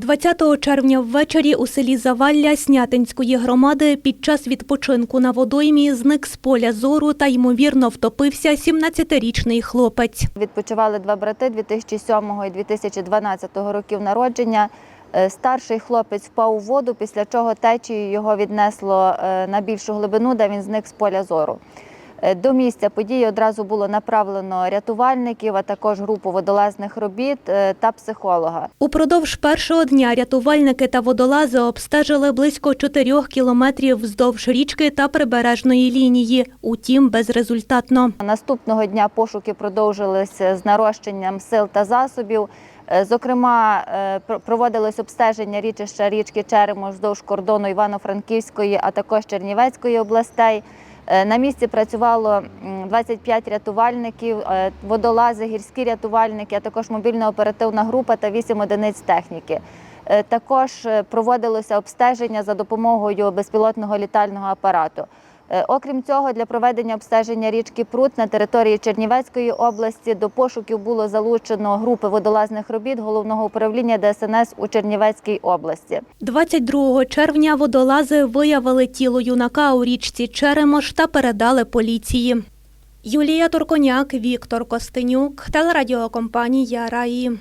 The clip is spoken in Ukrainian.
20 червня ввечері у селі Завалля Снятинської громади під час відпочинку на водоймі зник з поля зору та ймовірно втопився 17-річний хлопець. Відпочивали два брати 2007 і 2012 років народження. Е, Старший хлопець впав у воду, після чого течією його віднесло е, на більшу глибину, де він зник з поля зору. Е, До місця події одразу було направлено рятувальників, а також групу водолазних робіт е, та психолога. Упродовж першого дня рятувальники та водолази обстежили близько 4 кілометрів вздовж річки та прибережної лінії, утім безрезультатно. Наступного дня пошуки продовжилися з нарощенням сил та засобів. Е, Зокрема, проводилось обстеження річища річки Черемош вздовж кордону Івано-Франківської, а також Чернівецької областей. Е, На місці працювало м, 25 рятувальників, е, водолази, гірські рятувальники, а також мобільно-оперативна група та 8 одиниць техніки. Е, Також проводилося обстеження за допомогою безпілотного літального апарату. Е, Окрім цього, для проведення обстеження річки Прут на території Чернівецької області до пошуків було залучено групи водолазних робіт головного управління ДСНС у Чернівецькій області. 22 червня водолази виявили тіло юнака у річці Черемош та передали поліції. Юлія Турконяк, Віктор Костенюк, телерадіокомпанія Раї.